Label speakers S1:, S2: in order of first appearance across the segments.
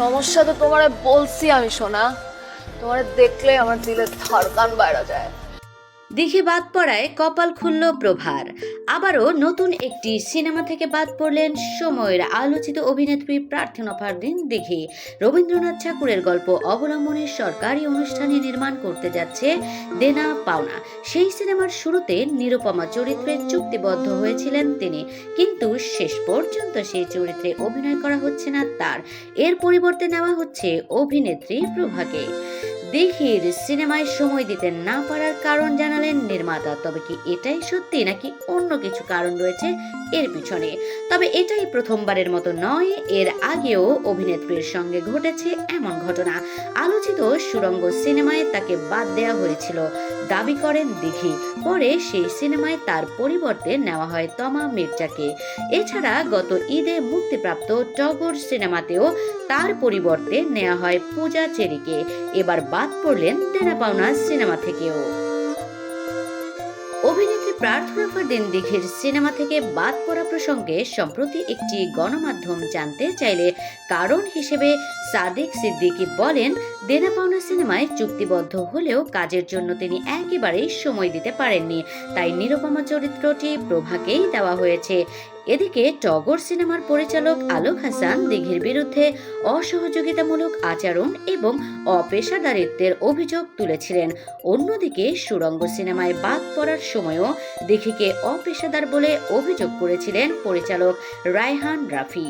S1: সমস্যা তো তোমারে বলছি আমি সোনা। তোমারে দেখলে আমার দিলে থারকান বাইরে যায়।
S2: দেখে বাদ পড়ায় কপাল খুলল প্রভার। আবারও নতুন একটি সিনেমা থেকে বাদ পড়লেন সময়ের আলোচিত অভিনেত্রী প্রার্থনা ফারদিন দেখে রবীন্দ্রনাথ ঠাকুরের গল্প অবলম্বনে সরকারি অনুষ্ঠানে নির্মাণ করতে যাচ্ছে দেনা পাওনা। সেই সিনেমার শুরুতে নিরুপমা চরিত্রে চুক্তিবদ্ধ হয়েছিলেন তিনি। কিন্তু শেষ পর্যন্ত সেই চরিত্রে অভিনয় করা হচ্ছে না তার। এর পরিবর্তে নেওয়া হচ্ছে অভিনেত্রী প্রভাকে। দেখির সিনেমায় সময় দিতে না পারার কারণ জানালেন নির্মাতা। তবে কি এটাই সত্যি নাকি অন্য কিছু কারণ রয়েছে এর পিছনে? তবে এটাই প্রথমবারের মতো নয়, এর আগেও অভিনেত্রীর সঙ্গে ঘটেছে এমন ঘটনা। আলোচিত সুরঙ্গ সিনেমায় তাকে বাদ দেওয়া হয়েছিল। দাবি করেন দিঘি। পরে সেই সিনেমায় তার পরিবর্তে নেওয়া হয় তমা মির্জাকে। এছাড়া গত ঈদে মুক্তিপ্রাপ্ত টগর সিনেমাতেও তার পরিবর্তে নেওয়া হয় পূজা চেরিকে। এবার বাদ পড়লেন দেনা পাওনা সিনেমা থেকেও। অভিনেত্রী প্রার্থনা ফারদিন দিঘির সিনেমা থেকে বাদ পড়া প্রসঙ্গে সম্প্রতি একটি গণমাধ্যম জানতে চাইলে কারণ হিসেবে সাদিক সিদ্দিকী বলেন দেনা পাওনা সিনেমায় চুক্তিবদ্ধ হলেও কাজের জন্য তিনি একেবারেই সময় দিতে পারেননি। তাই নিরুপমা চরিত্রটি প্রভাকেই দেওয়া হয়েছে। এদিকে টগর সিনেমার পরিচালক আলোক হাসান দিঘির বিরুদ্ধে অসহযোগিতামূলক আচরণ এবং অপেশাদারিত্বের অভিযোগ তুলেছিলেন। অন্যদিকে সুরঙ্গ সিনেমায় বাদ পড়ার সময়ও দিঘিকে অপেশাদার বলে অভিযোগ করেছিলেন পরিচালক রায়হান রাফি।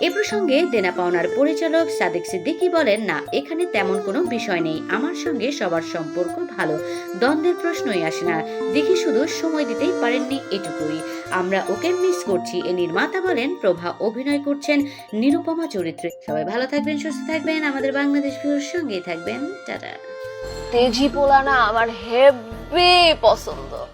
S2: এ প্রসঙ্গে দেনা পাওনার পরিচালক সাদিক সিদ্দিকী বলেন, না, এখানে তেমন কোনো বিষয় নেই। আমার সঙ্গে সবার সম্পর্ক ভালো। দ্বন্দ্বের প্রশ্নই আসে না। দেখি শুধু সময় দিতেই পারেননি এটুকুই। আমরা ওকে মিস করছি। এ নির্মাতা বলেন, প্রভা অভিনয় করছেন নিরুপমা চরিত্রে। সবাই ভালো থাকবেন, সুস্থ থাকবেন। আমাদের বাংলাদেশ ভিউর সঙ্গেই থাকবেন। টাটা।
S1: তেজি পোলা না আমার হেভি পছন্দ।